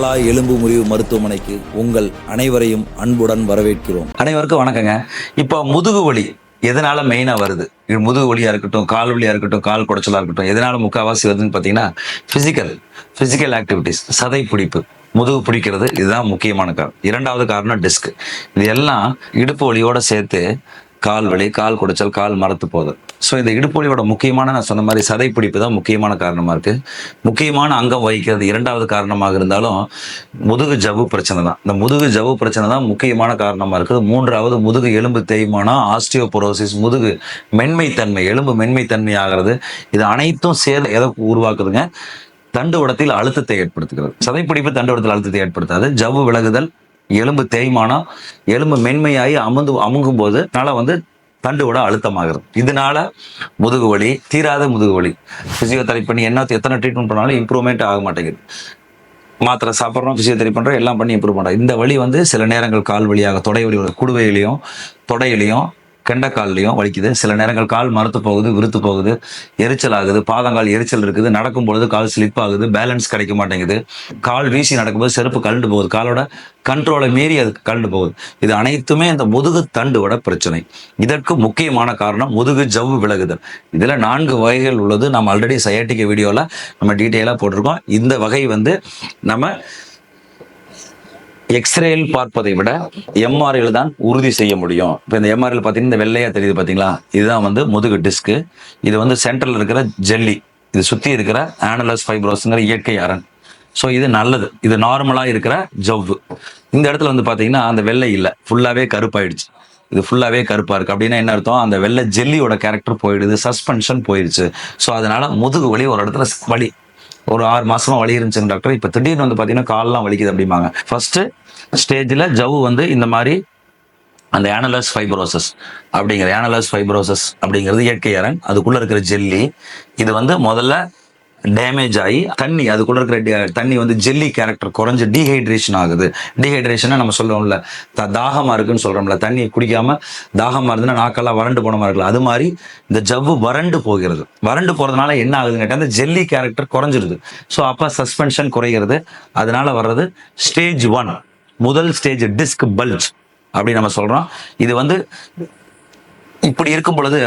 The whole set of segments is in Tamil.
பாலா எலும்பு முறிவு மருத்துவமனைக்கு உங்கள் அனைவரையும் அன்புடன் வரவேற்கிறோம். அனைவருக்கும் வணக்கங்க. இப்போ முதுகு வலி எதனால மெயினாக வருது? இது முதுகு வலியாக இருக்கட்டும் கால் வலியாக இருக்கட்டும் கால் குடைச்சலாக இருக்கட்டும் எதனால முக்கால்வாசி வருதுன்னு பார்த்தீங்கன்னா ஃபிசிக்கல் ஃபிசிக்கல் ஆக்டிவிட்டிஸ் சதை பிடிப்பு முதுகு பிடிக்கிறது இதுதான் முக்கியமான காரணம். இரண்டாவது காரணம் டிஸ்க் இது எல்லாம் இடுப்பு வலியோட சேர்த்து கால் வலி கால் குடைச்சல் கால் மரத்து போகுது. ஸோ இந்த இடுப்பு முக்கியமான நான் சொன்ன மாதிரி சதை பிடிப்பு தான் முக்கியமான காரணமாக இருக்குது முக்கியமான அங்கம் வகிக்கிறது இரண்டாவது காரணமாக இருந்தாலும் முதுகு ஜவ்வு பிரச்சனை தான். இந்த முதுகு ஜவ்வு பிரச்சனை தான் முக்கியமான காரணமாக இருக்குது. மூன்றாவது முதுகு எலும்பு தேய்மானம் ஆஸ்டியோபோரோசிஸ் முதுகு மென்மைத்தன்மை எலும்பு மென்மைத்தன்மை ஆகிறது. இது அனைத்தும் சேர்ந்து எதை உருவாக்குதுங்க? தண்டு உடத்தில் அழுத்தத்தை ஏற்படுத்துகிறது. சதைப்பிடிப்பு தண்டு உடத்தில் அழுத்தத்தை ஏற்படுத்தாது. ஜவ்வு விலகுதல் எலும்பு தேய்மானம் எலும்பு மென்மையாகி அமுந்து அமுங்கும் போது அதனால வந்து தண்டுவட அழுத்தமாகிறது. இதனால முதுகு வலி தீராத முதுகு வலி. பிசியோதெரப்பி பண்ணி என்ன எத்தனை ட்ரீட்மெண்ட் பண்ணாலும் இம்ப்ரூவ்மெண்ட் ஆக மாட்டேங்குது. மாத்திரை சாப்பிட்றோம் பிசியோதெரப்பி பண்ணுறோம் எல்லாம் பண்ணி இம்ப்ரூவ் பண்ணுறோம் இந்த வழி வந்து சில நேரங்கள் கால் வழியாக தொடை வழி குடுவையிலையும் தொடையிலையும் கெண்டைக்கால்லையும் வலிக்குது. சில நேரங்கள் கால் மறுத்து போகுது விருத்து போகுது எரிச்சல் ஆகுது பாதங்கால் எரிச்சல் இருக்குது நடக்கும் பொழுது கால் ஸ்லிப் ஆகுது பேலன்ஸ் கிடைக்க மாட்டேங்குது. கால் வீசி நடக்கும்போது செருப்பு கழண்டு போகுது. காலோட கண்ட்ரோலை மீறி அது கழண்டு போகுது. இது அனைத்துமே இந்த முதுகு தண்டுவோட பிரச்சனை. இதற்கு முக்கியமான காரணம் முதுகு ஜவ்வு விலகுதல். இதில் நான்கு வகைகள் உள்ளது. நம்ம ஆல்ரெடி சயாட்டிக்க வீடியோவில் நம்ம டீட்டெயிலாக போட்டிருக்கோம். இந்த வகை வந்து நம்ம எக்ஸ்ரேயில் பார்ப்பதை விட எம்ஆர்ஐயில் தான் உறுதி செய்ய முடியும். இப்போ இந்த எம்ஆர்ஐயில் பார்த்தீங்கன்னா இந்த வெள்ளையாக தெரியுது பார்த்தீங்களா? இதுதான் வந்து முதுகு டிஸ்க்கு இது வந்து சென்டரில் இருக்கிற ஜெல்லி இது சுற்றி இருக்கிற ஆனலஸ் ஃபைப்ரோஸுங்கிற இயற்கை அரண். ஸோ இது நல்லது. இது நார்மலாக இருக்கிற ஜவ்வு இந்த இடத்துல வந்து பார்த்தீங்கன்னா அந்த வெள்ளை இல்லை. ஃபுல்லாகவே கருப்பாயிடுச்சு. இது ஃபுல்லாகவே கருப்பாக இருக்குது அப்படின்னா என்ன அர்த்தம்? அந்த வெள்ளை ஜெல்லியோட கேரக்டர் போயிடுது. சஸ்பென்ஷன் போயிடுச்சு ஸோ அதனால் முதுகு வலி ஒரு இடத்துல வலி ஒரு ஆறு மாசமா வலி இருந்துச்சுங்க டாக்டர். இப்போ திடீர்னு வந்து பார்த்தீங்கன்னா கால்லாம் வலிக்குது அப்படிம்பாங்க. ஃபர்ஸ்ட் ஸ்டேஜில் ஜவ் வந்து இந்த மாதிரி அந்த ஆனலஸ் ஃபைப்ரோசஸ் அப்படிங்கிற ஆனலஸ் ஃபைப்ரோசஸ் அப்படிங்கிறது இயற்கை அரண். அதுக்குள்ள இருக்கிற ஜெல்லி. இது வந்து முதல்ல டேமேஜ் ஆகி தண்ணி அதுக்குள்ள இருக்கிற தண்ணி வந்து ஜெல்லி கேரக்டர் குறைஞ்சு டீஹைட்ரேஷன் ஆகுது. டீஹைட்ரேஷனாக நம்ம சொல்லுவோம்ல த தாகமாக இருக்குன்னு சொல்கிறோம்ல தண்ணியை குடிக்காமல் தாகமாக இருந்ததுன்னா நாக்கெல்லாம் வறண்டு போன மாதிரி இருக்கலாம். அது மாதிரி இந்த ஜவ்வு வறண்டு போகிறது. வறண்டு போகிறதுனால என்ன ஆகுதுன்னு கேட்டால் அந்த ஜெல்லி கேரக்டர் குறைஞ்சிருது. ஸோ அப்போ சஸ்பென்ஷன் குறைகிறது. அதனால வர்றது ஸ்டேஜ் ஒன் முதல் ஸ்டேஜ் டிஸ்க் பல்ஜ் அப்படி நம்ம சொல்கிறோம் இது வந்து இப்படி இருக்கும் பொழுது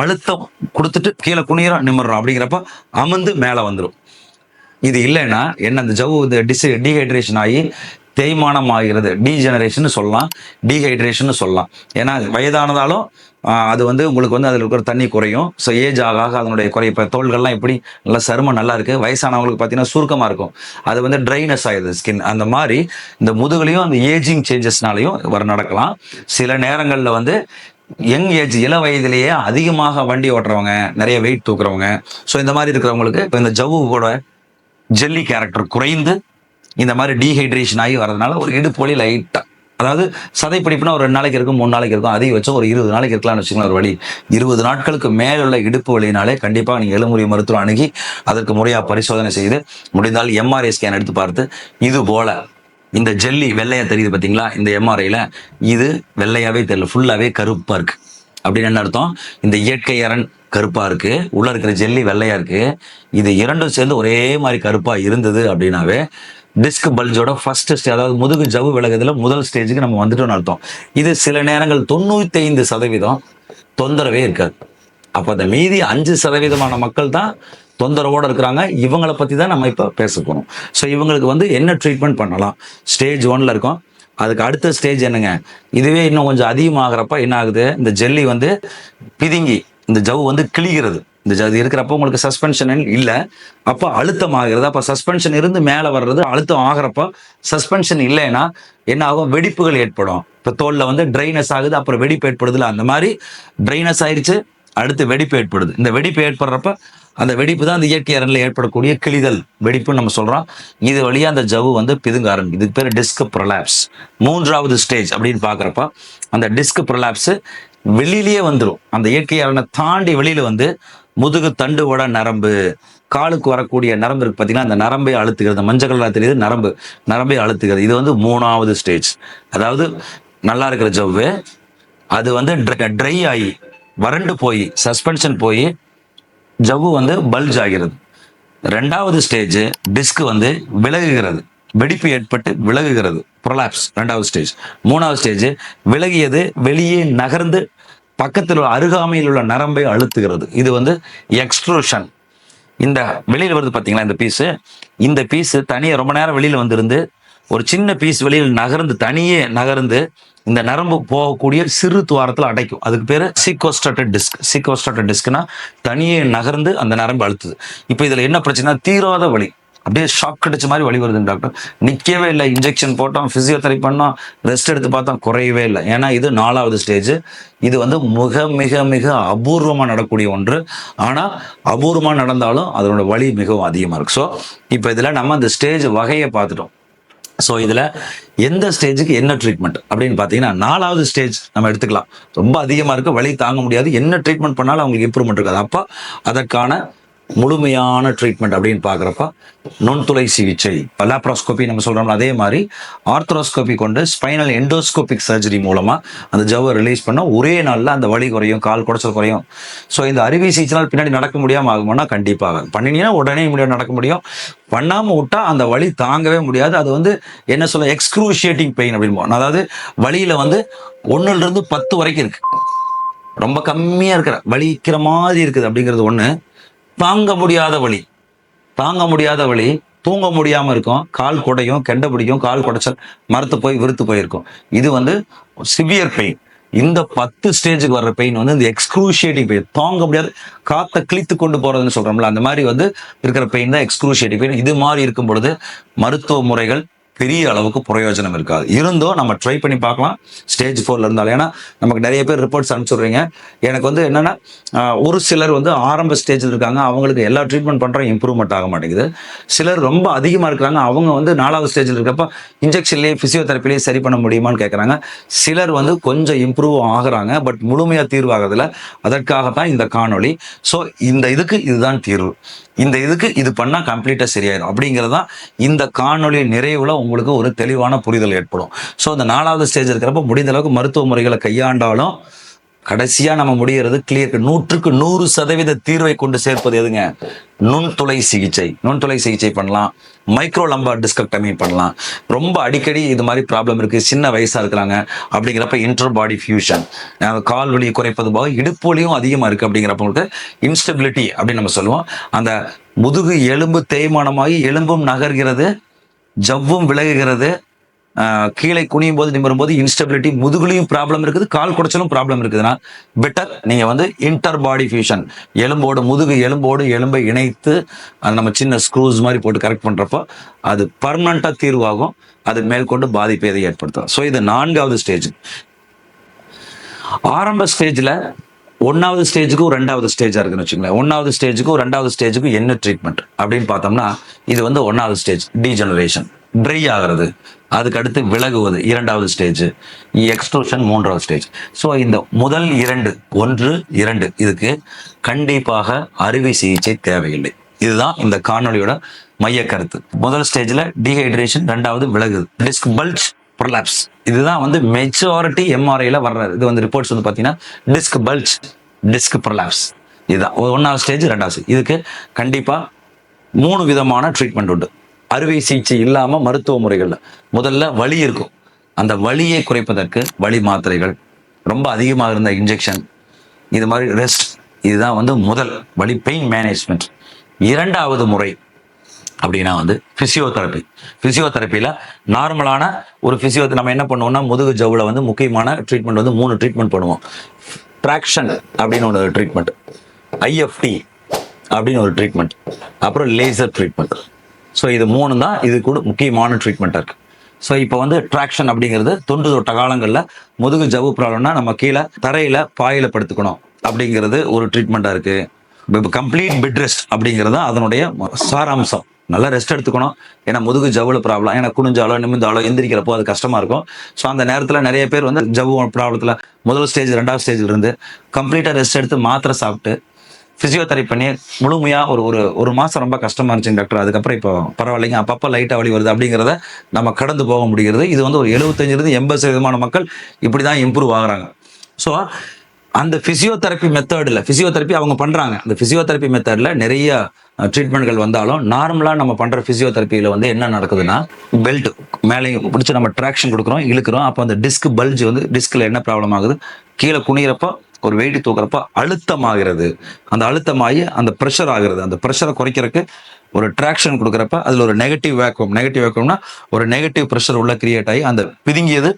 அழுத்தம் கொடுத்துட்டு கீழே குனியிறோம் நிமிடுறோம் அப்படிங்கிறப்ப அமர்ந்து மேலே வந்துடும் இது இல்லைன்னா என்ன அந்த ஜவ்வு இந்த டிஸ் டீஹைட்ரேஷன் ஆகி தேய்மானம் ஆகிறது டீஜெனரேஷன் சொல்லலாம். டீஹைட்ரேஷன் சொல்லலாம். ஏன்னா வயதானதாலும் அது வந்து உங்களுக்கு வந்து அதில் இருக்கிற தண்ணி குறையும். ஸோ ஏஜ் ஆக ஆக அதனுடைய குறை இப்போ தோள்கள்லாம் எப்படி நல்லா சருமம் நல்லா இருக்குது வயசானவங்களுக்கு பார்த்தீங்கன்னா சுருக்கமாக இருக்கும். அது வந்து ட்ரைனஸ் ஆகிடுது ஸ்கின் அந்த மாதிரி இந்த முதுகுலையும் அந்த ஏஜிங் சேஞ்சஸ்னாலையும் வர நடக்கலாம். சில நேரங்களில் வந்து யங் ஏஜ் இள வயதிலேயே அதிகமாக வண்டி ஓட்டுறவங்க நிறைய வெயிட் தூக்குறவங்க. ஸோ இந்த மாதிரி இருக்கிறவங்களுக்கு இப்போ இந்த ஜவ்வு கூட ஜெல்லி கேரக்டர் குறைந்து இந்த மாதிரி டீஹைட்ரேஷன் ஆகி வரதுனால ஒரு இடுப்பு வலி லைட்டாக அதாவது சதைப்பிடிப்புனா ஒரு ரெண்டு நாளைக்கு இருக்கும் மூணு நாளைக்கு இருக்கும் அதிகபட்சம் ஒரு இருபது நாளைக்கு இருக்கலாம்னு வச்சுக்கலாம் ஒரு வழி. இருபது நாட்களுக்கு மேலுள்ள இடுப்பு வழினாலே கண்டிப்பாக நீங்கள் எழுமுறை மருத்துவம் அணுகி அதற்கு முறையாக பரிசோதனை செய்து முடிந்தால் எம்ஆர்ஐ ஸ்கேன் எடுத்து பார்த்து இது போல இந்த ஜெல்லி வெள்ளையா தெரியுது பார்த்தீங்களா இந்த எம்ஆர்ஐல இது வெள்ளையாவே தெரியல ஃபுல்லாவே கருப்பா இருக்கு. அப்படின்னு என்ன அர்த்தம்? இந்த இயற்கை அரண் கருப்பா இருக்கு உள்ள இருக்கிற ஜெல்லி வெள்ளையா இருக்கு. இது இரண்டும் சேர்ந்து ஒரே மாதிரி கருப்பா இருந்தது அப்படின்னாவே டிஸ்க் பல்ஜோட ஃபர்ஸ்ட் ஸ்டேஜ் அதாவது முதுகு ஜவ்வு விலகுதுல முதல் ஸ்டேஜுக்கு நம்ம வந்துட்டோம்னு அர்த்தம். இது சில நேரங்கள் தொண்ணூத்தி ஐந்து சதவீதம் தொந்தரவே இருக்காது. அப்போ அந்த மீதி அஞ்சு சதவீதமான மக்கள் தான் தொந்தரவோடு இருக்கிறாங்க. இவங்களை பற்றி தான் நம்ம இப்போ பேச போறோம். ஸோ இவங்களுக்கு வந்து என்ன ட்ரீட்மெண்ட் பண்ணலாம்? ஸ்டேஜ் ஒன்ல இருக்கோம். அதுக்கு அடுத்த ஸ்டேஜ் என்னங்க? இதுவே இன்னும் கொஞ்சம் அதிகமாகிறப்ப என்ன ஆகுது? இந்த ஜெல்லி வந்து பிதுங்கி இந்த ஜவ் வந்து கிழிகிறது. இந்த ஜவ்வு இருக்கிறப்போ உங்களுக்கு சஸ்பென்ஷன் இல்லை. அப்போ அழுத்தம் ஆகிறது அப்போ சஸ்பென்ஷன் இருந்து மேலே வர்றது அழுத்தம் ஆகிறப்போ சஸ்பென்ஷன் இல்லைன்னா என்ன ஆகும்? வெடிப்புகள் ஏற்படும். இப்போ தோலில் வந்து ட்ரைனஸ் ஆகுது அப்புறம் வெடிப்பு ஏற்படுதுல அந்த மாதிரி ட்ரைனஸ் ஆயிடுச்சு அடுத்து வெடிப்பு ஏற்படுது. இந்த வெடிப்பு ஏற்படுறப்ப அந்த வெடிப்பு தான் அந்த இயற்கை அரணில் ஏற்படக்கூடிய கிளிதல் வெடிப்புன்னு நம்ம சொல்றோம். இது வழியா அந்த ஜவ்வு வந்து பிதுங்க ஆரம்பிக்கும் இதுக்கு பேர் டிஸ்க் ப்ரொலாப்ஸ். மூன்றாவது ஸ்டேஜ் அப்படின்னு பார்க்குறப்ப அந்த டிஸ்க் ப்ரொலாப்ஸ் வெளியிலேயே வந்துடும் அந்த இயற்கை அரணை தாண்டி வெளியில வந்து முதுகு தண்டுவோட நரம்பு காலுக்கு வரக்கூடிய நரம்பு இருக்கு பார்த்தீங்கன்னா அந்த நரம்பை அழுத்துகிறது. மஞ்சள் கலராக தெரியுது நரம்பு. நரம்பை அழுத்துகிறது. இது வந்து மூணாவது ஸ்டேஜ். அதாவது நல்லா இருக்கிற ஜவ்வு. அது வந்து ட்ரை ஆகி வறண்டு போய் சஸ்பென்ஷன் போய் ஜவ்வு வந்து பல்ஜ் ஆகிறது. ரெண்டாவது ஸ்டேஜ் டிஸ்க் வந்து விலகுகிறது. வெடிப்பு ஏற்பட்டு விலகுகிறது. ப்ரொலாப்ஸ் ரெண்டாவது ஸ்டேஜ் மூணாவது ஸ்டேஜ் விலகியது வெளியே நகர்ந்து பக்கத்தில் உள்ள அருகாமையில் உள்ள நரம்பை அழுத்துகிறது. இது வந்து எக்ஸ்ட்ரூஷன் இந்த வெளியில் வருது பார்த்தீங்களா இந்த பீஸு இந்த பீஸு தனியாக ரொம்ப நேரம் வெளியில் வந்திருந்து ஒரு சின்ன பீஸ் வெளியில் நகர்ந்து தனியே நகர்ந்து இந்த நரம்பு போகக்கூடிய சிறு துவாரத்தில் அடைக்கும். அதுக்கு பேர் சீக்கோஸ்டாட்டட் டிஸ்க் சீக்கோஸ்டாட்டட் டிஸ்க்னா தனியே நகர்ந்து அந்த நரம்பு அழுத்துது. இப்போ இதில் என்ன பிரச்சனை தீராத வலி. அப்படியே ஷாக் கிடைச்ச மாதிரி வழி வருதுங்க டாக்டர் நிற்கவே இல்லை. இன்ஜெக்ஷன் போட்டோம் ஃபிசியோதெரபி பண்ணோம் ரெஸ்ட் எடுத்து பார்த்தோம் குறையவே இல்லை. ஏன்னா இது நாலாவது ஸ்டேஜ் இது வந்து மிக மிக மிக அபூர்வமாக நடக்கூடிய ஒன்று. ஆனால் அபூர்வமாக நடந்தாலும் அதனோட வலி மிகவும் அதிகமாக இருக்கு. ஸோ இப்போ இதில் நம்ம அந்த ஸ்டேஜ் வகையை பார்த்துட்டோம். ஸோ இதில் எந்த ஸ்டேஜுக்கு என்ன ட்ரீட்மெண்ட் அப்படின்னு பார்த்தீங்கன்னா நாலாவது ஸ்டேஜ் நம்ம எடுத்துக்கலாம். ரொம்ப அதிகமாக இருக்குது வலி தாங்க முடியாது. என்ன ட்ரீட்மெண்ட் பண்ணாலும் அவங்களுக்கு இம்ப்ரூவ்மெண்ட் இருக்காது. அப்போ அதற்கான முழுமையான ட்ரீட்மெண்ட் அப்படின்னு பார்க்குறப்ப நுண்துளை சிகிச்சை லாப்ரோஸ்கோபி நம்ம சொல்கிறோம்ல அதே மாதிரி ஆர்த்ரோஸ்கோபி கொண்டு ஸ்பைனல் எண்டோஸ்கோபிக் சர்ஜரி மூலமாக அந்த ஜவ்வை ரிலீஸ் பண்ணால் ஒரே நாளில் அந்த வலி குறையும் கால் குடைச்சல் குறையும். ஸோ இந்த அறுவை சிகிச்சைனால் பின்னாடி நடக்க முடியாமல் ஆகுமானா கண்டிப்பாக. பண்ணினீங்கன்னா உடனே முடியாது நடக்க முடியும். பண்ணாமல் விட்டால் அந்த வலி தாங்கவே முடியாது. அது வந்து என்ன சொல்ல எக்ஸ்க்ரூஷியேட்டிங் பெயின் அப்படின்னு அதாவது வழியில் வந்து ஒன்றுலேருந்து பத்து வரைக்கும் இருக்குது ரொம்ப கம்மியாக இருக்கிற வலிக்கிற மாதிரி இருக்குது அப்படிங்கிறது ஒன்று தாங்க முடியாத வழி தாங்க முடியாத வழி தூங்க முடியாம இருக்கும். கால் குடையும் கெண்ட பிடிக்கும் கால் குடைச்சல் மரத்து போய் விருத்து போயிருக்கும். இது வந்து சிவியர் பெயின் இந்த பத்து ஸ்டேஜுக்கு வர்ற பெயின் வந்து இந்த எக்ஸ்க்ரூஷியேட்டிங் பெயின் தாங்க முடியாது. காற்றை கிழித்து கொண்டு போறதுன்னு சொல்றோம்ல அந்த மாதிரி வந்து இருக்கிற பெயின் தான் எக்ஸ்க்ரூஷியேட்டிங் பெயின் இது மாதிரி இருக்கும் பொழுது மருத்துவ முறைகள் பெரிய அளவுக்கு பிரயோஜனம் இருக்காது. இருந்தும் நம்ம ட்ரை பண்ணி பார்க்கலாம். ஸ்டேஜ் ஃபோர்ல இருந்தாலும். ஏன்னா நமக்கு நிறைய பேர் ரிப்போர்ட்ஸ் அனுப்பிச்சுடுறீங்க. எனக்கு வந்து என்னன்னா ஒரு சிலர் வந்து ஆரம்ப ஸ்டேஜில் இருக்காங்க. அவங்களுக்கு எல்லா ட்ரீட்மெண்ட் பண்ணுறோம் இம்ப்ரூவ்மெண்ட் ஆக மாட்டேங்குது. சிலர் ரொம்ப அதிகமாக இருக்கிறாங்க. அவங்க வந்து நாலாவது ஸ்டேஜில் இருக்கப்ப இன்ஜெக்ஷன்லேயே ஃபிசியோதெரப்பிலேயே சரி பண்ண முடியுமான்னு கேட்குறாங்க சிலர் வந்து கொஞ்சம் இம்ப்ரூவ் ஆகுறாங்க. பட் முழுமையாக தீர்வாகிறதுல அதற்காகத்தான் இந்த காணொளி. ஸோ இந்த இதுக்கு இதுதான் தீர்வு. இந்த இதுக்கு இது பண்ணால் கம்ப்ளீட்டாக சரியாயிடும் அப்படிங்கிறது தான் இந்த காணொளி நிறைவில் உங்களுக்கு ஒரு தெளிவான புரிதல் ஏற்படும். ஸோ இந்த நாலாவது ஸ்டேஜ் இருக்கிறப்ப முடிந்த அளவுக்கு மருத்துவ முறைகளை கையாண்டாலும் கடைசியா நம்ம முடிகிறது கிளியர் நூற்றுக்கு நூறு சதவீத தீர்வை கொண்டு சேர்ப்பது எதுங்க? நுண்துளை சிகிச்சை. நுண்துளை சிகிச்சை பண்ணலாம். மைக்ரோ லம்பா டிஸ்கக்டமி பண்ணலாம். ரொம்ப அடிக்கடி இது மாதிரி ப்ராப்ளம் இருக்கு. சின்ன வயசா இருக்கிறாங்க. அப்படிங்கிறப்ப இன்டர் பாடி ஃபியூஷன் கால் வலியை குறைப்பது போக இடுப்பு வலியும் அதிகமா இருக்கு அப்படிங்கிறப்பவங்களுக்கு இன்ஸ்டபிலிட்டி அப்படின்னு நம்ம சொல்லுவோம். அந்த முதுகு எலும்பு தேய்மானமாகி எலும்பும் நகர்கிறது ஜவ்வும் விலகுகிறது கீழே குனியும் போது நிமிரும் போது இன்ஸ்டபிலிட்டி முதுகுலையும் ப்ராப்ளம் இருக்குது கால் குடைச்சலும் ப்ராப்ளம் இருக்குதுன்னா பெட்டர் நீங்க வந்து இன்டர் பாடி ஃபியூஷன் எலும்போடு முதுகு எலும்போடு எலும்பை இணைத்து அது நம்ம சின்ன ஸ்க்ரூஸ் மாதிரி போட்டு கரெக்ட் பண்றப்போ அது பர்மனண்ட்டாக தீர்வாகும். அது மேற்கொண்டு பாதிப்பை எதை ஏற்படுத்தும். ஸோ இது நான்காவது ஸ்டேஜ் ஆரம்ப ஸ்டேஜில் ஒன்றாவது ஸ்டேஜுக்கும் ரெண்டாவது ஸ்டேஜாக இருக்குன்னு வச்சுங்களேன் ஒன்றாவது ஸ்டேஜுக்கும் ரெண்டாவது ஸ்டேஜுக்கும் என்ன ட்ரீட்மெண்ட் அப்படின்னு பார்த்தோம்னா இது வந்து ஒன்றாவது ஸ்டேஜ் டீஜெனரேஷன் ட்ரை ஆகிறது. அதுக்கு அடுத்து விலகுவது இரண்டாவது ஸ்டேஜ் எக்ஸ்ட்ரூஷன் மூன்றாவது ஸ்டேஜ் ஸோ இந்த முதல் இரண்டு ஒன்று இரண்டு இதுக்கு கண்டிப்பாக அறுவை சிகிச்சை தேவையில்லை. இதுதான் இந்த காணொலியோட மைய கருத்து. முதல் ஸ்டேஜில் டீஹைட்ரேஷன் ரெண்டாவது விலகுது. டிஸ்க் பல்ச் ப்ரொலாப்ஸ் இதுதான் வந்து மெஜாரிட்டி எம்ஆர்ஐல வர்றது இது வந்து ரிப்போர்ட்ஸ் வந்து பார்த்தீங்கன்னா டிஸ்க் பல்ச் டிஸ்க் ப்ரொலாப்ஸ் இதுதான். ஒன்றாவது ஸ்டேஜ் ரெண்டாவது இதுக்கு கண்டிப்பாக மூணு விதமான ட்ரீட்மெண்ட் உண்டு. அறுவை சிகிச்சை இல்லாமல் மருத்துவ முறைகளில். முதல்ல வலி இருக்கும். அந்த வலியை குறைப்பதற்கு வலி மாத்திரைகள் ரொம்ப அதிகமாக இருந்த இன்ஜெக்ஷன் இது மாதிரி ரெஸ்ட் இதுதான் வந்து முதல் வலி பெயின் மேனேஜ்மெண்ட் இரண்டாவது முறை அப்படின்னா வந்து ஃபிசியோதெரப்பி ஃபிசியோதெரப்பியில் நார்மலான ஒரு ஃபிசியோ நம்ம என்ன பண்ணுவோம்னா முதுகு ஜவ்வில் வந்து முக்கியமான ட்ரீட்மெண்ட் வந்து மூணு ட்ரீட்மெண்ட் பண்ணுவோம். ட்ராக்ஷன் அப்படின்னு ஒரு ட்ரீட்மெண்ட் ஐஎஃப்டி அப்படின்னு ஒரு ட்ரீட்மெண்ட் அப்புறம் லேசர் ட்ரீட்மெண்ட் ஸோ இது மூணு தான் இது கூட முக்கியமான ட்ரீட்மெண்ட்டாக இருக்குது ஸோ இப்போ வந்து ட்ராக்ஷன் அப்படிங்கிறது தொன்று தொட்ட காலங்களில் முதுகு ஜவு ப்ராப்ளம்னா நம்ம கீழே தரையில் பாயில படுத்துக்கணும் அப்படிங்கிறது ஒரு ட்ரீட்மெண்ட்டாக இருக்குது இப்போ கம்ப்ளீட் பெட் ரெஸ்ட் அப்படிங்கிறது அதனுடைய சாராம்சம். நல்லா ரெஸ்ட் எடுத்துக்கணும். ஏன்னா முதுகு ஜவுல ப்ராப்ளம் ஏன்னா குனிஞ்சாலோ நிமிந்தாலோ எந்திரிக்கிறப்போ அது கஷ்டமா இருக்கும். ஸோ அந்த நேரத்தில் நிறைய பேர் வந்து ஜவு ப்ராப்ளத்தில் முதல் ஸ்டேஜ் ரெண்டாவது ஸ்டேஜ்ல இருந்து கம்ப்ளீட்டாக ரெஸ்ட் எடுத்து மாத்திரை சாப்பிட்டு ஃபிசியோதெரப்பி பண்ணி முழுமையாக ஒரு ஒரு ஒரு மாதம் ரொம்ப கஷ்டமாக இருந்துச்சு டாக்டர். அதுக்கப்புறம் இப்போ பரவாயில்லைங்க அப்பப்போ லைட்டாக வலி வருது அப்படிங்கிறத நம்ம கடந்து போக முடிகிறது. இது வந்து ஒரு எழுபத்தஞ்சிலிருந்து எண்பது சதவீதமான மக்கள் இப்படி தான் இம்ப்ரூவ் ஆகுறாங்க. ஸோ அந்த ஃபிசியோதெரப்பி மெத்தடில் ஃபிசியோதெரப்பி அவங்க பண்ணுறாங்க அந்த ஃபிசியோதெரப்பி மெத்தடில் நிறைய ட்ரீட்மெண்ட்கள் வந்தாலும் நார்மலாக நம்ம பண்ணுற ஃபிசியோதெரப்பியில் வந்து என்ன நடக்குதுன்னா பெல்ட் மேலே பிடிச்சி நம்ம ட்ராக்ஷன் கொடுக்குறோம் இழுக்கிறோம். அப்போ அந்த டிஸ்க் பல்ஜ் வந்து டிஸ்கில் என்ன ப்ராப்ளம் ஆகுது? கீழே குனிகிறப்ப ஒரு வெயிட் தூக்குறப்ப அழுத்தமாகிறது. அந்த அழுத்தமாகி அந்த ப்ரெஷர் ஆகிறது. அந்த ப்ரெஷரை குறைக்கிறதுக்கு ஒரு ட்ராக்ஷன் கொடுக்குறப்ப அதில் ஒரு நெகட்டிவ் வேக்கம் நெகட்டிவ் வேக்கம்னா ஒரு நெகட்டிவ் ப்ரெஷர் உள்ள கிரியேட் ஆகி அந்த பிதுங்கியது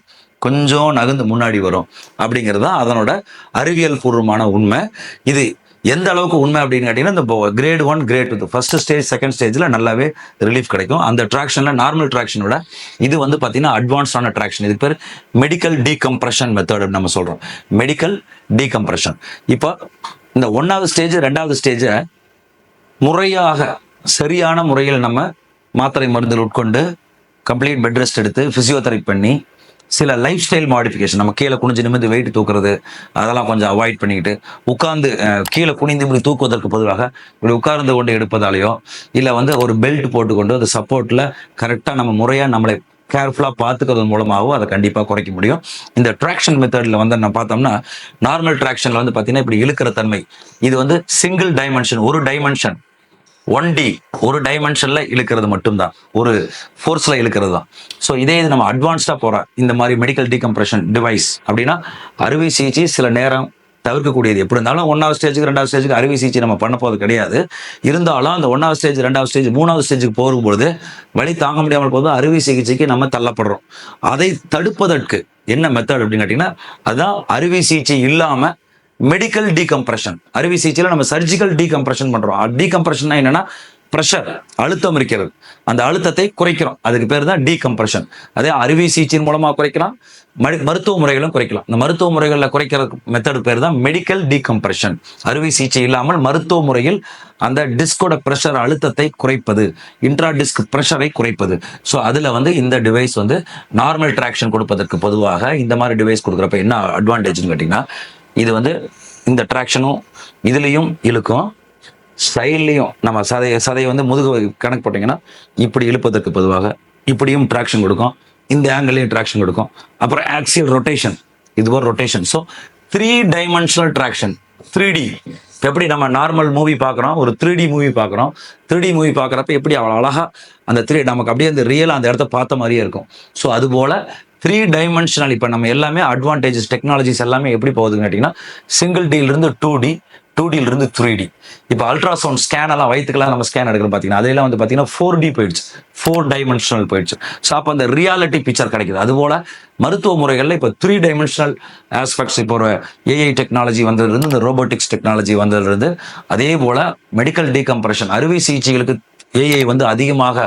கொஞ்சம் நகர்ந்து முன்னாடி வரும். அப்படிங்கிறது தான் அதனோட அறிவியல் பூர்வமான உண்மை. இது எந்த அளவுக்கு உண்மை அப்படின்னு கேட்டிங்கன்னா இந்த grade one grade two first stage second ஸ்டேஜில் நல்லாவே ரிலீஃப் கிடைக்கும். அந்த ட்ராக்ஷனில் நார்மல் ட்ராக்ஷனோட இது வந்து பார்த்தீங்கன்னா அட்வான்ஸ்டான ட்ராக்ஷன் இதுக்கு பேர் மெடிக்கல் டீகம்ப்ரெஷன் மெத்தட் நம்ம சொல்கிறோம் மெடிக்கல் டீகம்ப்ரெஷன் இப்போ இந்த ஒன்றாவது ஸ்டேஜ் ரெண்டாவது ஸ்டேஜை முறையாக சரியான முறையில் நம்ம மாத்திரை மருந்தில் உட்கொண்டு கம்ப்ளீட் பெட் ரெஸ்ட் எடுத்து ஃபிசியோதெரப்பி பண்ணி சில லைஃப் ஸ்டைல் மாடிஃபிகேஷன் நம்ம கீழே குனிஞ்சு நிமிந்து வெயிட் தூக்குறது அதெல்லாம் கொஞ்சம் அவாய்ட் பண்ணிக்கிட்டு உட்கார்ந்து கீழே குனிந்து இப்படி தூக்குவதற்கு பொதுவாக இப்படி உட்கார்ந்து கொண்டு எடுப்பதாலேயோ இல்லை வந்து ஒரு பெல்ட் போட்டுக்கொண்டு அது சப்போர்ட்டில் கரெக்டாக நம்ம முறையாக நம்மளை கேர்ஃபுல்லாக பார்த்துக்கிறது மூலமாகவும் அதை கண்டிப்பாக குறைக்க முடியும். இந்த ட்ராக்ஷன் மெத்தடில் வந்து நம்ம பார்த்தோம்னா நார்மல் ட்ராக்ஷனில் வந்து பார்த்தீங்கன்னா இப்படி இழுக்கிற தன்மை. இது வந்து சிங்கிள் டைமென்ஷன் ஒரு டைமென்ஷன் ஒன் டி ஒரு டைமென்ஷன்ல இழுக்கிறது மட்டும்தான். ஒரு ஃபோர்ஸ்ல இழுக்கிறது தான். ஸோ இதே இது நம்ம அட்வான்ஸ்டா போறோம் இந்த மாதிரி மெடிக்கல் டீகம்ப்ரெஷன் டிவைஸ் அப்படின்னா அறுவை சிகிச்சை சில நேரம் தவிர்க்கக்கூடியது. எப்படி இருந்தாலும் ஒன்றாவது ஸ்டேஜுக்கு ரெண்டாவது ஸ்டேஜுக்கு அறுவை சிகிச்சை நம்ம பண்ண போகிறது கிடையாது. இருந்தாலும் அந்த ஒன்றாவது ஸ்டேஜ் ரெண்டாவது ஸ்டேஜ் மூணாவது ஸ்டேஜுக்கு போகும்பொழுது வழி தாங்க முடியாமல் போது அறுவை சிகிச்சைக்கு நம்ம தள்ளப்படுறோம். அதை தடுப்பதற்கு என்ன மெத்தட் அப்படின்னு கேட்டிங்கன்னா அதுதான் அறுவை சிகிச்சை இல்லாமல் மெடிக்கல் டீகம்ப்ரெஷன் அறுவை சிகிச்சையில் நம்ம சர்ஜிக்கல் டீகம்ப்ரெஷன் பண்றோம். டீகம்ப்ரெஷன் என்னன்னா ப்ரெஷர் அழுத்தம் இருக்கிறது. அந்த அழுத்தத்தை குறைக்கிறோம். அதுக்கு பேர் தான் டீகம்ப்ரெஷன் அதே அறுவை சிகிச்சையின் மூலமா குறைக்கலாம். மருத்துவ முறைகளும் குறைக்கலாம். இந்த மருத்துவ முறைகளில் குறைக்கிற மெத்தடு பேர் தான் மெடிக்கல் டீகம்ப்ரெஷன் அறுவை சிகிச்சை இல்லாமல் மருத்துவ முறையில் அந்த டிஸ்கோட ப்ரெஷர் அழுத்தத்தை குறைப்பது இன்ட்ரா டிஸ்க் ப்ரெஷரை குறைப்பது. ஸோ அதில் வந்து இந்த டிவைஸ் வந்து நார்மல் ட்ராக்ஷன் கொடுப்பதற்கு பொதுவாக இந்த மாதிரி டிவைஸ் கொடுக்குறப்ப என்ன அட்வான்டேஜ்னு கேட்டிங்கன்னா இது வந்து இந்த ட்ராக்ஷனும் இதுலேயும் இழுக்கும். சைட்லேயும் நம்ம சதையை சதையை வந்து முதுகு கணக்கு போட்டிங்கன்னா இப்படி இழுப்பதற்கு பொதுவாக இப்படியும் ட்ராக்ஷன் கொடுக்கும். இந்த ஆங்கிளையும் ட்ராக்ஷன் கொடுக்கும். அப்புறம் ஆக்சியல் ரொட்டேஷன் இது ஒரு rotation so three dimensional traction three D எப்படி நம்ம நார்மல் மூவி பார்க்குறோம்? ஒரு த்ரீ டி மூவி பார்க்குறோம். த்ரீ டி மூவி பார்க்குறப்ப எப்படி அவ்வளோ அழகாக அந்த த்ரீ நமக்கு அப்படியே அந்த ரியலாக அந்த இடத்த பார்த்த மாதிரியே இருக்கும். ஸோ அதுபோல் த்ரீ டைமென்ஷனல் இப்போ நம்ம எல்லாமே அட்வான்டேஜஸ் டெக்னாலஜிஸ் எல்லாமே எப்படி போகுதுன்னு கேட்டிங்கன்னா சிங்கிள் இருந்து டூ டி டூ இருந்து த்ரீ டி இப்போ அல்ட்ராசவுண்ட் ஸ்கேன் எல்லாம் வயிற்றுக்கெல்லாம் நம்ம ஸ்கேன் எடுக்கிறோம் பார்த்தீங்கன்னா அதெல்லாம் வந்து பார்த்தீங்கன்னா ஃபோர் டி போயிடுச்சு. ஃபோர் டைமென்ஷனல் போயிடுச்சு. ஸோ அப்போ அந்த ரியாலிட்டி பிக்சர் கிடைக்குது. அதுபோல் மருத்துவ முறைகளில் இப்போ த்ரீ டைமென்ஷனல் ஆஸ்பெக்ட்ஸ் இப்போ ஒரு ஏஐ டெக்னாலஜி வந்ததுலேருந்து இந்த ரோபோட்டிக்ஸ் டெக்னாலஜி வந்ததுலேருந்து அதே போல் மெடிக்கல் டீகம்ப்ரெஷன் அறுவை சிகிச்சைகளுக்கு ஏஐ வந்து அதிகமாக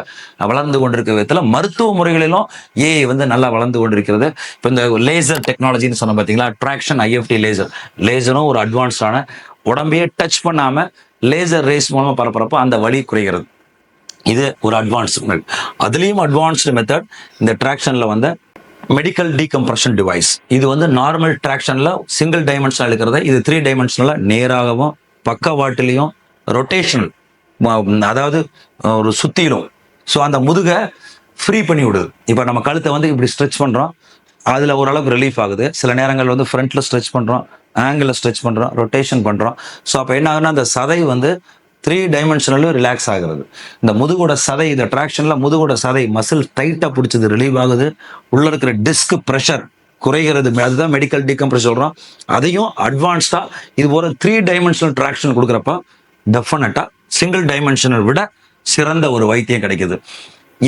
வளர்ந்து கொண்டிருக்கிற விதத்தில் மருத்துவ முறைகளிலும் ஏஐ வந்து நல்லா வளர்ந்து கொண்டிருக்கிறது. இப்போ இந்த லேசர் டெக்னாலஜின்னு சொன்ன பார்த்தீங்களா ட்ராக்ஷன் ஐஎஃப்டி லேசர் லேசரும் ஒரு அட்வான்ஸ்டான உடம்பையே டச் பண்ணாமல் லேசர் ரேஸ் மூலமாக பரப்புறப்போ அந்த வழி குறைகிறது. இது ஒரு அட்வான்ஸ் அதுலேயும் அட்வான்ஸ்டு மெத்தட் இந்த ட்ராக்ஷனில் வந்த மெடிக்கல் டீகம்ப்ரஷன் டிவைஸ் இது வந்து நார்மல் ட்ராக்ஷனில் சிங்கிள் டைமென்ஷனில் இருக்கிறத இது த்ரீ டைமென்ஷனில் நேராகவும் பக்கவாட்டிலையும் ரொட்டேஷனல் அதாவது ஒரு சுத்திலும். ஸோ அந்த முதுகை ஃப்ரீ பண்ணி விடுது. இப்போ நம்ம கழுத்தை வந்து இப்படி ஸ்ட்ரெச் பண்ணுறோம் அதில் ஓரளவுக்கு ரிலீஃப் ஆகுது. சில நேரங்கள் வந்து ஃப்ரண்ட்டில் ஸ்ட்ரெச் பண்ணுறோம் ஆங்கிளில் ஸ்ட்ரெச் பண்ணுறோம் ரொட்டேஷன் பண்ணுறோம் ஸோ அப்போ என்ன ஆகுதுன்னா அந்த சதை வந்து த்ரீ டைமென்ஷனலும் ரிலாக்ஸ் ஆகுறது இந்த முதுகோட சதை இந்த ட்ராக்ஷனில் முதுகோட சதை மசில் டைட்டாக பிடிச்சது ரிலீவ் ஆகுது. உள்ளே இருக்கிற டிஸ்க் ப்ரெஷர் குறைகிறது. அதுதான் மெடிக்கல் டீகம்ப்ரஸ் சொல்கிறோம் அதையும் அட்வான்ஸ்டாக இது போல த்ரீ டைமென்ஷனல் ட்ராக்ஷன் கொடுக்குறப்ப டெஃபினட்டாக சிங்கிள் டைமென்ஷனை விட சிறந்த ஒரு வைத்தியம் கிடைக்குது.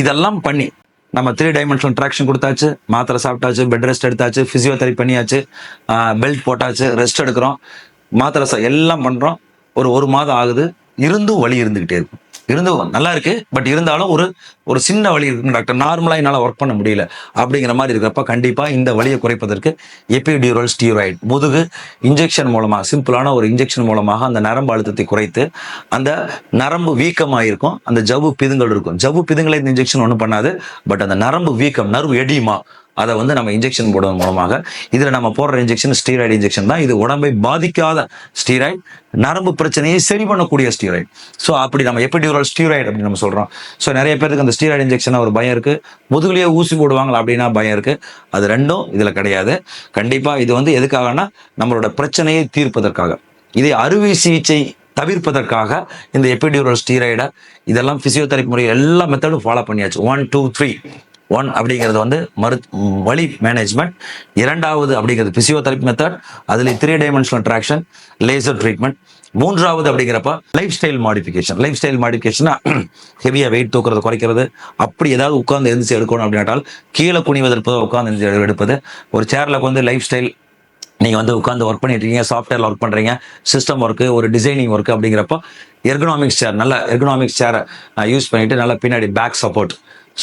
இதெல்லாம் பண்ணி நம்ம த்ரீ டைமென்ஷனல் ட்ராக்ஷன் கொடுத்தாச்சு மாத்திரை சாப்பிட்டாச்சு பெட் ரெஸ்ட் எடுத்தாச்சு ஃபிசியோதெரபி பண்ணியாச்சு பெல்ட் போட்டாச்சு ரெஸ்ட் எடுக்கிறோம் மாத்திரை எல்லாம் பண்ணுறோம் ஒரு ஒரு மாதம் ஆகுது இருந்தும் வலி இருந்துக்கிட்டே இருக்கும். இருந்தும் நல்லா இருக்கு. பட் இருந்தாலும் ஒரு ஒரு சின்ன வழி இருக்கு டாக்டர் நார்மலாக என்னால் ஒர்க் பண்ண முடியல. அப்படிங்கிற மாதிரி இருக்கிறப்ப கண்டிப்பாக இந்த வழியை குறைப்பதற்கு எபிடியூரல் ஸ்டீராய்டு முதுகு இன்ஜெக்ஷன் மூலமாக சிம்பிளான ஒரு இன்ஜெக்ஷன் மூலமாக அந்த நரம்பு அழுத்தத்தை குறைத்து அந்த நரம்பு வீக்கமாக இருக்கும் அந்த ஜவ்வு பிதுங்கள் இருக்கும். ஜவ்வு பிதுங்களை இந்த இன்ஜெக்ஷன் ஒன்றும் பண்ணாது. பட் அந்த நரம்பு வீக்கம் நரம்பு எடிமா அதை வந்து நம்ம இன்ஜெக்ஷன் போடுவதன் மூலமாக. இதில் நம்ம போடுற இன்ஜெக்ஷன் ஸ்டீராய்டு இன்ஜெக்ஷன் தான். இது உடம்பை பாதிக்காத ஸ்டீராய்டு நரம்பு பிரச்சனையை சரி பண்ணக்கூடிய ஸ்டீராய்டு ஸோ அப்படி நம்ம எபிடியூரல் ஸ்டீராய்டு அப்படின்னு நம்ம சொல்கிறோம் ஸோ நிறைய பேருக்கு அந்த ஸ்டீராய்டு இன்ஜெக்ஷன் ஒரு பயம் இருக்குது முதுகுலேயே ஊசி போடுவாங்களா அப்படின்னா பயம் இருக்குது அது ரெண்டும் இதில் கிடையாது. கண்டிப்பாக இது வந்து எதுக்காகனா நம்மளோட பிரச்சனையை தீர்ப்பதற்காக. இதை அறுவை சிகிச்சை தவிர்ப்பதற்காக இந்த எப்பிடியூரல் ஸ்டீராய்டை இதெல்லாம் ஃபிசியோதெரபி முறை எல்லா மெத்தடும் ஃபாலோ பண்ணியாச்சு. ஒன் டூ த்ரீ ஒன் அப்படிங்கிறது வந்து மரு வழி வலி மேனேஜ்மெண்ட் இரண்டாவது அப்படிங்கிறது பிசியோதெரப்பி மெத்தட் அதில் three dimensional traction laser treatment மூன்றாவது அப்படிங்கிறப்ப lifestyle modification lifestyle மாடிஃபிகேஷனா ஹெவியாக வெயிட் தூக்குறது குறைக்கிறது. அப்படி ஏதாவது உட்காந்து எழுந்திரிச்சி எடுக்கணும் அப்படின்னாட்டால் கீழே குனிவதற்கு உட்காந்து எழுந்து எடுப்பது. ஒரு சேரில் வந்து லைஃப் ஸ்டைல் நீங்கள் வந்து உட்காந்து ஒர்க் பண்ணிட்டு இருக்கீங்க சாஃப்ட்வேரில் ஒர்க் பண்ணுறீங்க சிஸ்டம் ஒர்க்கு ஒரு டிசைனிங் ஒர்க் அப்படிங்கிறப்போ எர்கனாமிக்ஸ் சேர் நல்ல எர்கனாமிக்ஸ் சேரை யூஸ் பண்ணிவிட்டு நல்லா பின்னாடி பேக் சப்போர்ட்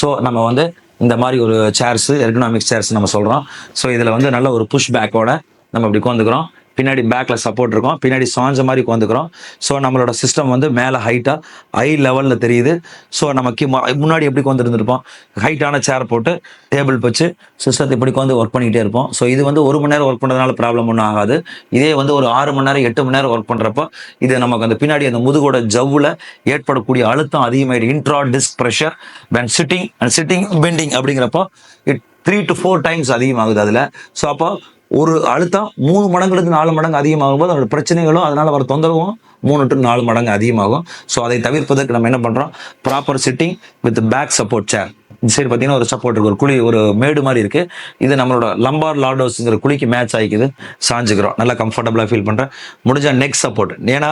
ஸோ நம்ம வந்து இந்த மாதிரி ஒரு சேர்ஸு எர்கனாமிக் சேர்ஸ் நம்ம சொல்கிறோம் ஸோ இதில் வந்து நல்ல ஒரு புஷ் பேக்கோட நம்ம இப்படி உட்காந்துக்கிறோம் பின்னாடி பேக்கில் சப்போர்ட் இருக்கும். பின்னாடி சாஞ்ச மாதிரி உட்காந்துக்கிறோம் ஸோ நம்மளோட சிஸ்டம் வந்து மேலே ஹைட்டாக ஹை லெவலில் தெரியுது. ஸோ நம்ம கி- முன்னாடி எப்படி உட்காந்துருந்துருப்போம் ஹைட்டான சேர் போட்டு டேபிள் வச்சு சிஸ்டத்தை இப்படி உட்காந்து ஒர்க் பண்ணிக்கிட்டே இருப்போம். ஸோ இது வந்து ஒரு மணி நேரம் ஒர்க் பண்ணுறதுனால ப்ராப்ளம் ஒன்றும் ஆகாது. இதே வந்து ஒரு ஆறு மணி நேரம் எட்டு மணி நேரம் ஒர்க் பண்ணுறப்போ இது நமக்கு அந்த பின்னாடி அந்த முதுகோட ஜவ்வில் ஏற்படக்கூடிய அழுத்தம் அதிகமாகிடும் intra disc pressure when sitting and sitting bending அப்படிங்கிறப்போ it three to four times அதிகமாகுது அதில். ஸோ அப்போ ஒரு அழுத்தம் மூணு மடங்குலேருந்து நாலு மடங்கு அதிகமாகும் போது அதோட பிரச்சனைகளும் அதனால் வர தொந்தரவும் மூணு டு நாலு மடங்கு அதிகமாகும். ஸோ அதை தவிர்ப்பதற்கு நம்ம என்ன பண்ணுறோம் proper sitting with back support chair side பார்த்தீங்கன்னா ஒரு சப்போர்ட் இருக்கு. ஒரு குழி ஒரு மேடு மாதிரி இருக்கு. இது நம்மளோட லம்பார் லார்டோஸ்ங்கிற குழிக்கு மேட்ச் ஆகிக்குது. சாஞ்சுக்கிறோம். நல்லா கம்ஃபர்டபுளாக ஃபீல் பண்ணுறேன் முடிஞ்சால் நெக் சப்போர்ட் ஏன்னா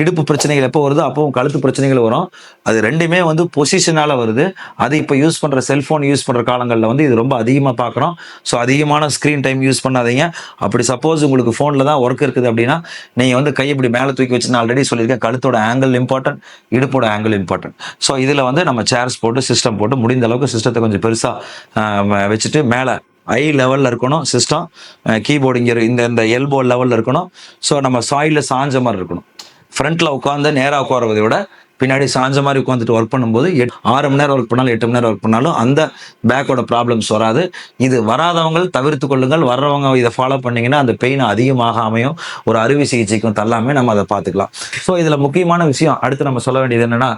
இடுப்பு பிரச்சனைகள் எப்போ வருதோ அப்போவும் கழுத்து பிரச்சனைகள் வரும். அது ரெண்டுமே வந்து பொசிஷனால வருது. அது இப்போ யூஸ் பண்ணுற செல்ஃபோன் யூஸ் பண்ணுற காலங்களில் வந்து இது ரொம்ப அதிகமாக பார்க்குறோம் ஸோ அதிகமான ஸ்க்ரீன் டைம் யூஸ் பண்ணாதீங்க. அப்படி சப்போஸ் உங்களுக்கு ஃபோனில் தான் ஒர்க் இருக்குது அப்படின்னா நீங்கள் வந்து கை இப்படி மேலே தூக்கி வச்சு நான் ஆல்ரெடி சொல்லியிருக்கேன் கழுத்தோட ஆங்கிள் இம்பார்ட்டன்ட் இடுப்போட ஆங்கிள் இம்பார்ட்டன்ட் ஸோ இதில் வந்து நம்ம சேர்ஸ் போட்டு சிஸ்டம் போட்டு முடிந்த அளவுக்கு சிஸ்டத்தை கொஞ்சம் பெருசாக வச்சுட்டு மேலே ஐ லெவலில் இருக்கணும் சிஸ்டம் கீபோர்டு இங்கே இந்த இந்த எல்போ லெவலில் இருக்கணும். ஸோ நம்ம சாயிலில் சாஞ்ச மாதிரி இருக்கணும். ஃப்ரண்ட்டில் உட்காந்து நேராக உட்காரதை விட பின்னாடி சாஞ்ச மாதிரி உட்காந்துட்டு ஒர்க் பண்ணும்போது எட் ஆறு மணி நேரம் ஒர்க் பண்ணாலும் எட்டு மணி நேரம் ஒர்க் பண்ணாலும் அந்த பேக்கோட ப்ராப்ளம்ஸ் வராது. இது வராதவங்க தவிர்த்து கொள்ளுங்கள். வர்றவங்க இதை ஃபாலோ பண்ணீங்கன்னா அந்த பெயின் அதிகமாக அமையும். ஒரு அறுவை சிகிச்சைக்கும் தள்ளாமே நம்ம அதை பார்த்துக்கலாம். ஸோ இதில் முக்கியமான விஷயம் அடுத்து நம்ம சொல்ல வேண்டியது என்னென்னா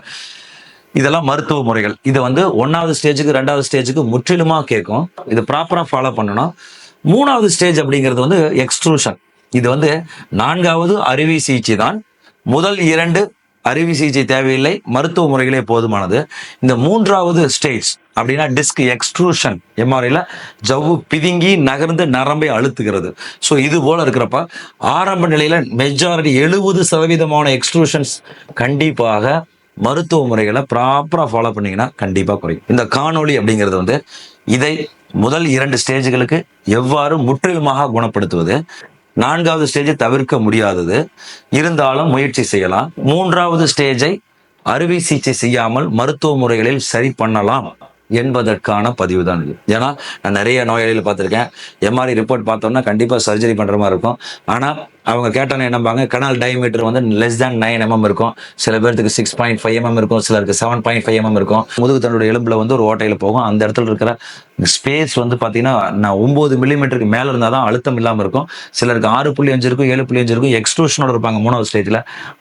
இதெல்லாம் மருத்துவ முறைகள். இது வந்து ஒன்றாவது ஸ்டேஜுக்கு ரெண்டாவது ஸ்டேஜுக்கு முற்றிலுமாக கேட்கும் இது ப்ராப்பராக ஃபாலோ பண்ணணும் மூணாவது ஸ்டேஜ் அப்படிங்கிறது வந்து எக்ஸ்ட்ரூஷன் இது வந்து நான்காவது அறுவை சிகிச்சை தான். முதல் இரண்டு அறுவை சிகிச்சை தேவையில்லை மருத்துவ முறைகளே போதுமானது. இந்த மூன்றாவது ஸ்டேஜ் அப்படின்னா டிஸ்க் எக்ஸ்ட்ரூஷன் எம்ஆர்ஐல ஜவ்வு பிதுங்கி நகர்ந்து நரம்பை அழுத்துகிறது. ஸோ இது போல இருக்கிறப்ப ஆரம்ப நிலையில மெஜாரிட்டி எழுபது சதவீதமான எக்ஸ்ட்ரூஷன்ஸ் கண்டிப்பாக மருத்துவ முறைகளை ப்ராப்பராக ஃபாலோ பண்ணீங்கன்னா கண்டிப்பாக குறையும். இந்த காணொளி அப்படிங்கிறது வந்து இதை முதல் இரண்டு ஸ்டேஜ்களுக்கு எவ்வாறு முற்றிலுமாக குணப்படுத்துவது நான்காவது ஸ்டேஜை தவிர்க்க முடியாதது இருந்தாலும் முயற்சி செய்யலாம். மூன்றாவது ஸ்டேஜை அறுவை சிகிச்சை செய்யாமல் மருத்துவ முறைகளில் சரி பண்ணலாம். என்பதற்கான பதிவு தான் இது. ஏன்னா நான் நிறைய நோயாளிகள் பார்த்துருக்கேன். எம்ஆர்ஐ ரிப்போர்ட் பார்த்தோம்னா கண்டிப்பாக சர்ஜரி பண்ணுற மாதிரி இருக்கும். ஆனால் அவங்க கேட்டோன்னே என்னம்பாங்க கனால் டயமீட்டர் வந்து லெஸ் தேன் நைன் எம்எம் இருக்கும். சில பேர்த்துக்கு சிக்ஸ் பாயிண்ட் ஃபைவ் எம்எம் இருக்கும் சிலருக்கு செவன் பாயிண்ட் ஃபைவ் எம்எம் இருக்கும். முதுகு தண்டோட எலும்பில் வந்து ஒரு ஓட்டையில் போகும். அந்த இடத்துல இருக்கிற ஸ்பேஸ் வந்து பார்த்தீங்கன்னா நான் ஒம்பது மில்லிமீட்டருக்கு மேலே இருந்தால் தான் அழுத்தம் இல்லாமல் இருக்கும். சிலருக்கு ஆறு புள்ளி அஞ்சு இருக்கும் ஏழு புள்ளி அஞ்சு இருக்கும். எக்ஸ்ட்ரூஷனோட இருப்பாங்க மூணாவது ஸ்டேஜில்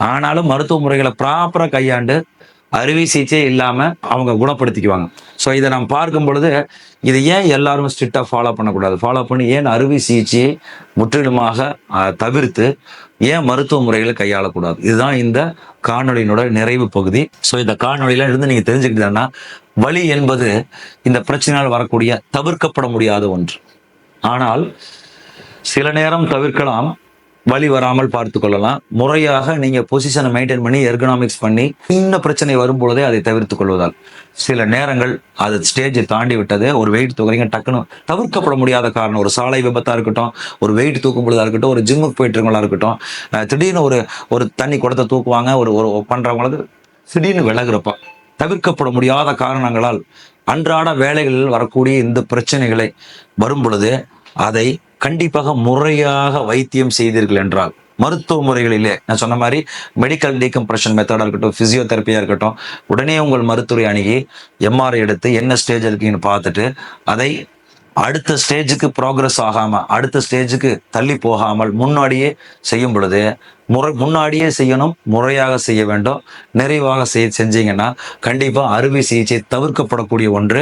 ஆனாலும் மருத்துவ முறைகளை ப்ராப்பராக கையாண்டு அறுவை சிகிச்சை இல்லாமல் அவங்க குணப்படுத்திக்குவாங்க. ஸோ இதை நாம் பார்க்கும் பொழுது இதை ஏன் எல்லாரும் ஸ்ட்ரிக்டாக ஃபாலோ பண்ணக்கூடாது? ஃபாலோ பண்ணி ஏன் அறுவை சிகிச்சையை முற்றிலுமாக தவிர்த்து ஏன் மருத்துவ முறைகளை கையாளக்கூடாது? இதுதான் இந்த காணொலியினோட நிறைவு பகுதி. ஸோ இந்த காணொலியில இருந்து நீங்கள் தெரிஞ்சுக்கிட்டீங்கன்னா வலி என்பது இந்த பிரச்சனையால் வரக்கூடிய தவிர்க்கப்பட முடியாத ஒன்று. ஆனால் சில நேரம் தவிர்க்கலாம் வழி வராமல் பார்த்து கொள்ளலாம். முறையாக நீங்க பொசிஷனை மெயின்டைன் பண்ணி எர்கனாமிக்ஸ் பண்ணி சின்ன பிரச்சனை வரும்பொழுதே அதை தவிர்த்து கொள்வதால். சில நேரங்கள் அது ஸ்டேஜை தாண்டி விட்டது. ஒரு வெயிட் தூக்குறீங்க டக்குன்னு தவிர்க்கப்பட முடியாத காரணம். ஒரு சாலை விபத்தா இருக்கட்டும் ஒரு வெயிட் தூக்கும் பொழுதா இருக்கட்டும் ஒரு ஜிம்முக்கு போயிட்டு இருக்கவங்களா இருக்கட்டும் திடீர்னு ஒரு ஒரு தண்ணி குடத்தை தூக்குவாங்க ஒரு ஒரு பண்றவங்களுக்கு திடீர்னு விலகுறப்ப தவிர்க்கப்பட முடியாத காரணங்களால் அன்றாட வேலைகளில் வரக்கூடிய இந்த பிரச்சனைகளை வரும் பொழுது அதை கண்டிப்பாக முறையாக வைத்தியம் செய்தீர்கள் என்றால் மருத்துவ முறைகளிலே நான் சொன்ன மாதிரி மெடிக்கல் டீகம்ப்ரெஷன் மெத்தடாக இருக்கட்டும் ஃபிசியோதெரப்பியாக இருக்கட்டும் உடனே உங்கள் மருத்துவரை அணுகி எம்ஆர்ஐ எடுத்து என்ன ஸ்டேஜ் இருக்கீங்கன்னு பார்த்துட்டு அதை அடுத்த ஸ்டேஜுக்கு ப்ராக்ரஸ் ஆகாமல் அடுத்த ஸ்டேஜுக்கு தள்ளி போகாமல் முன்னாடியே செய்யும் பொழுது முறை முன்னாடியே செய்யணும் முறையாக செய்ய வேண்டும் நிறைவாக செய் செஞ்சீங்கன்னா கண்டிப்பாக அறுவை சிகிச்சை தவிர்க்கப்படக்கூடிய ஒன்று.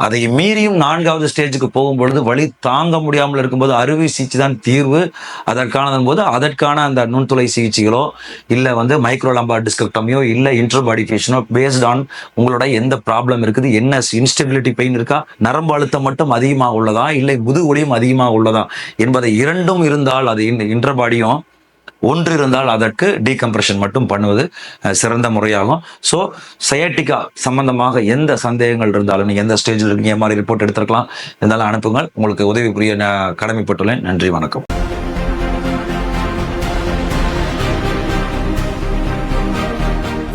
அதை மீறியும் நான்காவது ஸ்டேஜுக்கு போகும் பொழுது வழி தாங்க முடியாமல் இருக்கும்போது அறுவை சிகிச்சை தான் தீர்வு. அதற்கானதன் போது அதற்கான அந்த நுண்துளை சிகிச்சைகளோ இல்லை வந்து மைக்ரோ லம்பா இல்லை இன்டர்பாடி ஃபேஷனோ பேஸ்ட் ஆன் உங்களோட எந்த ப்ராப்ளம் இருக்குது என்ன இன்ஸ்டெபிலிட்டி பெயின் இருக்கா நரம்பு அழுத்தம் மட்டும் அதிகமாக உள்ளதா இல்லை முதுகுவலியும் அதிகமாக உள்ளதா என்பதை இரண்டும் இருந்தால் அது இன்டர்பாடியும் ஒன்று இருந்தால் அதற்கு டீகம்ப்ரெஷன் மட்டும் பண்ணுவது சிறந்த முறையாகும். ஸோ சயட்டிக்கா சம்பந்தமாக எந்த சந்தேகங்கள் இருந்தாலும் நீங்கள் எந்த ஸ்டேஜில் இருக்கீங்க மாதிரி ரிப்போர்ட் எடுத்துருக்கலாம் இருந்தாலும் அனுப்புங்கள். உங்களுக்கு உதவி புரிய நான் கடமைப்பட்டுள்ளேன். நன்றி வணக்கம்.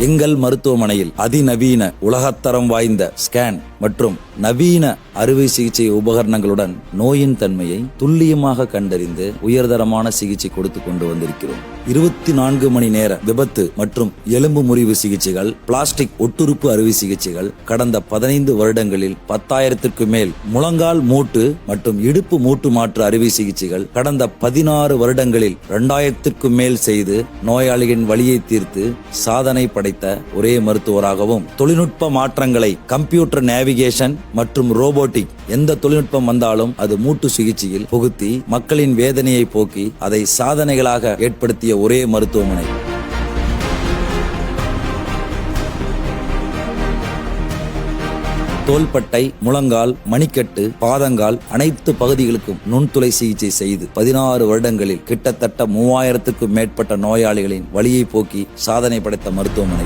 எங்கள் மருத்துவமனையில் அதிநவீன உலகத்தரம் வாய்ந்த ஸ்கேன் மற்றும் நவீன அறுவை சிகிச்சை உபகரணங்களுடன் நோயின் தன்மையை துல்லியமாக கண்டறிந்து உயர்தரமான சிகிச்சை கொடுத்து கொண்டு வந்திருக்கிறோம். இருபத்தி நான்கு மணி நேர விபத்து மற்றும் எலும்பு முறிவு சிகிச்சைகள் பிளாஸ்டிக் ஒட்டுறுப்பு அறுவை சிகிச்சைகள் கடந்த பதினைந்து வருடங்களில் பத்தாயிரத்திற்கு மேல் முழங்கால் மூட்டு மற்றும் இடுப்பு மூட்டு மாற்று அறுவை சிகிச்சைகள் கடந்த பதினாறு வருடங்களில் இரண்டாயிரத்திற்கும் மேல் செய்து நோயாளியின் வழியை தீர்த்து சாதனை படைத்த ஒரே மருத்துவராகவும் தொழில்நுட்ப மாற்றங்களை கம்ப்யூட்டர் நேவிகேஷன் மற்றும் ரோபோட்டிக் எந்த தொழில்நுட்பம் வந்தாலும் அது மூட்டு சிகிச்சையில் புகுத்தி மக்களின் வேதனையை போக்கி அதை சாதனைகளாக ஏற்படுத்திய ஒரே மருத்துவமனை. தோள்பட்டை முழங்கால் மணிக்கட்டு பாதங்கால் அனைத்து பகுதிகளுக்கும் நுண்துளை சிகிச்சை செய்து பதினாறு வருடங்களில் கிட்டத்தட்ட மூவாயிரத்துக்கும் மேற்பட்ட நோயாளிகளின் வழியை போக்கி சாதனை படைத்த மருத்துவமனை.